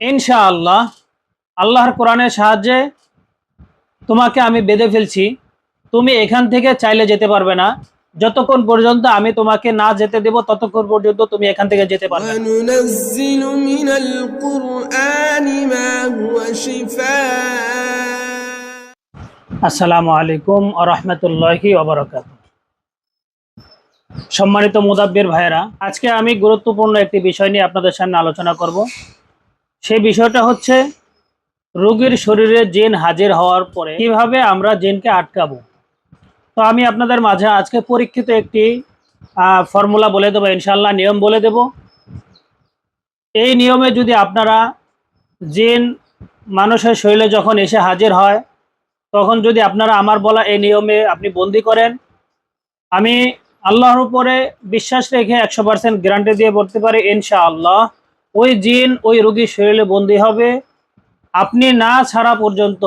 ইনশাআল্লাহ আল্লাহর কোরআনের সাহায্যে তোমাকে আমি বেঁধে ফেলছি। তুমি এখান থেকে চাইলে যেতে পারবে না। যতক্ষণ পর্যন্ত আমি তোমাকে না যেতে দেব ততক্ষণ পর্যন্ত তুমি এখান থেকে যেতে পারবে আসসালামু আলাইকুম সম্মানিত মুদাব্বির ভাইয়েরা আজকে আমি গুরুত্বপূর্ণ একটি বিষয় নিয়ে আপনাদের সামনে আলোচনা করব। সেই বিষয়টা হচ্ছে রোগীর শরীরে জিন হাজির হওয়ার পরে কীভাবে আমরা জিনকে আটকাবো। তো আমি আপনাদের মাঝে আজকে পরীক্ষিত একটি ফর্মুলা বলে দেবো ইনশাল্লাহ নিয়ম বলে দেব। এই নিয়মে যদি আপনারা জিন মানুষের শরীরে যখন এসে হাজির হয়, তখন যদি আপনারা আমার বলা এই নিয়মে আপনি বন্দি করেন, আমি আল্লাহর উপরে বিশ্বাস রেখে একশো পার্সেন্ট গ্যারান্টি দিয়ে বলতে পারি, ইনশাআল্লাহ। ওই জিন ওই রোগীর শরীরে বন্দি হবে। আপনি না ছাড়া পর্যন্ত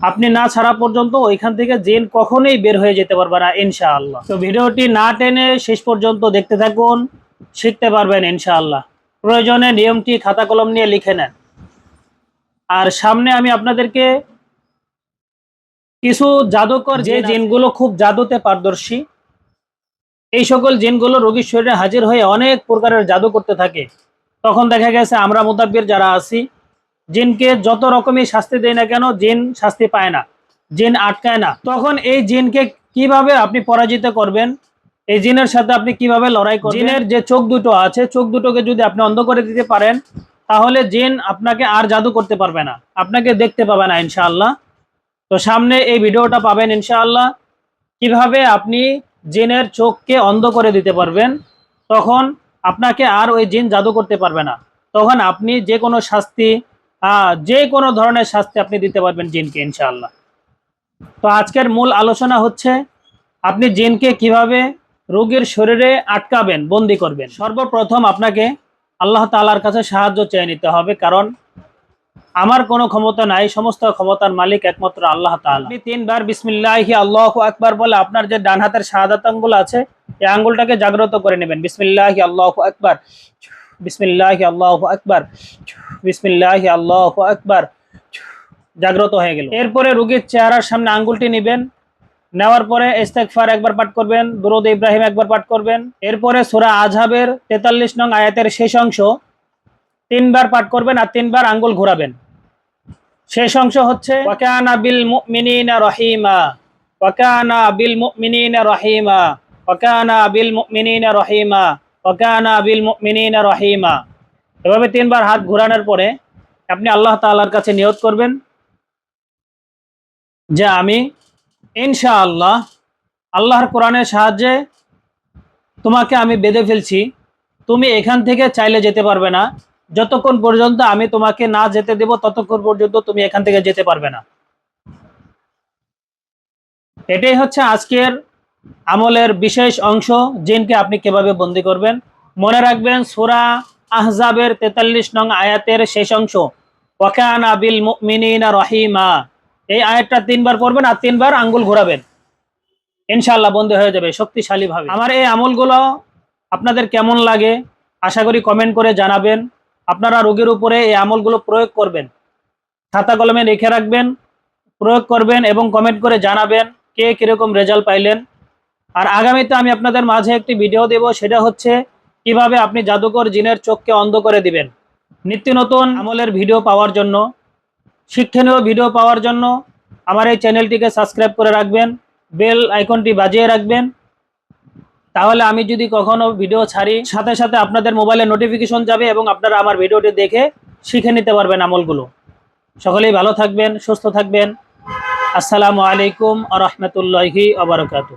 আপনি না ছাড়া পর্যন্ত ওইখান থেকে জিন কখনোই বের হয়ে যেতে পারবে না ইনশাআল্লাহ। তো ভিডিওটি না টেনে শেষ পর্যন্ত দেখতে থাকুন শিখতে পারবেন ইনশাআল্লাহ। প্রয়োজনে নিয়মটি খাতা কলম নিয়ে লিখে নেন। আর সামনে আমি আপনাদেরকে কিছু জাদুকর যে জিনগুলো খুব জাদুতে পারদর্শী এই সকল জিনগুলো রোগীর শরীরে হাজির হয়ে অনেক প্রকারের জাদু করতে থাকে। তখন দেখা গেছে, আমরা মোতাব্বির যারা আছি, জিনকে যত রকমই শাস্তি দেয় না কেন, জিন শাস্তি পায় না, জিন আটকায় না। তখন এই জিনকে কীভাবে আপনি পরাজিত করবেন? এই জিনের সাথে আপনি কীভাবে লড়াই করবেন? জিনের যে চোখ দুটো আছে, চোখ দুটোকে যদি আপনি অন্ধ করে দিতে পারেন, তাহলে জিন আপনাকে আর জাদু করতে পারবে না, আপনাকে দেখতে পাবে না, ইনশাআল্লাহ। তো সামনে এই ভিডিওটা পাবেন, ইনশাআল্লাহ। কীভাবে আপনি জিনের চোখকে অন্ধ করে দিতে পারবেন, তখন আপনাকে আর ওই জিন জাদু করতে পারবে না। তখন আপনি যে কোনো শাস্তি যে কোনো ধরনের শাস্তি আপনি দিতে পারবেন জিনকে, ইনশাআল্লাহ। তো আজকের মূল আলোচনা হচ্ছে, আপনি জিনকে কীভাবে রোগীর শরীরে আটকাবেন, বন্দি করবেন? সর্বপ্রথম আপনাকে আল্লাহ তালার কাছে সাহায্য চেয়ে নিতে হবে, কারণ আমার কোনো ক্ষমতা নাই, সমস্ত ক্ষমতার মালিক একমাত্র আল্লাহ তাআলা। তিনবার বিসমিল্লাহি, আল্লাহু আকবার বলে আপনার যে ডান হাতের শাহাদাত আঙ্গুল আছে, এই আঙ্গুলটাকে জাগ্রত করে নেবেন। বিসমিল্লাহি, আল্লাহু আকবার। বিসমিল্লাহি, আল্লাহু আকবার। বিসমিল্লাহি, আল্লাহু আকবার। জাগ্রত হয়ে গেল। এরপরে রোগীর চেহারার সামনে আঙ্গুলটি নেবেন। নেওয়ার পরে ইস্তেগফার একবার পাঠ করবেন, দুরুদ ইব্রাহিম একবার পাঠ করবেন। এরপরে সূরা আজহাবের 43 নং আয়াতের শেষ অংশ তিনবার পাঠ করবেন আর তিনবার আঙ্গুল ঘোরাবেন। শেষ অংশ হচ্ছে এভাবে তিনবার হাত ঘোরানোর পরে আপনি আল্লাহ তাআলার কাছে নিয়ত করবেন যে, আমি ইনশাআল্লাহ আল্লাহর কোরআনের সাহায্যে তোমাকে আমি বেঁধে ফেলছি। তুমি এখান থেকে চাইলে যেতে পারবে না। যতক্ষণ পর্যন্ত আমি তোমাকে না যেতে দেব, ততক্ষণ পর্যন্ত তুমি এখান থেকে যেতে পারবে না। এটাই হচ্ছে আজকের আমলের বিশেষ অংশ, জিনকে আপনি কীভাবে বন্দি করবেন। মনে রাখবেন, সুরা আহজাবের তেতাল্লিশ নং আয়াতের শেষ অংশ, ওয়াকানা বিল মুমিনিনা রহিমা এই আয়াতটা তিনবার পড়বেন আর তিনবার আঙ্গুল ঘোরাবেন। ইনশাল্লাহ বন্ধ হয়ে যাবে শক্তিশালী ভাবে আমার এই আমলগুলো আপনাদের কেমন লাগে, আশা করি কমেন্ট করে জানাবেন। আপনারা রোগীর উপরে এই আমলগুলো প্রয়োগ করবেন। খাতা কলমে লিখে রাখবেন, প্রয়োগ করবেন এবং কমেন্ট করে জানাবেন কে কীরকম রেজাল্ট পাইলেন। আর আগামীতে আমি আপনাদের মাঝে একটি ভিডিও দেব, সেটা হচ্ছে কীভাবে আপনি জাদুকর জিনের চোখকে অন্ধ করে দিবেন। নিত্য নতুন আমলের ভিডিও পাওয়ার জন্য, শিক্ষণীয় ভিডিও পাওয়ার জন্য আমার এই চ্যানেলটিকে সাবস্ক্রাইব করে রাখবেন বেল আইকনটি বাজিয়ে রাখবেন তাহলে আমি যদি কখনো ভিডিও ছাড়ি, সাথে সাথে আপনাদের মোবাইলে নোটিফিকেশন যাবে এবং আপনারা আমার ভিডিওটি দেখে শিখে নিতে পারবেন আমলগুলো। সকলেই ভালো থাকবেন, সুস্থ থাকবেন। আসসালামু আলাইকুম আ রহমতুল্লাহি আবরকাতু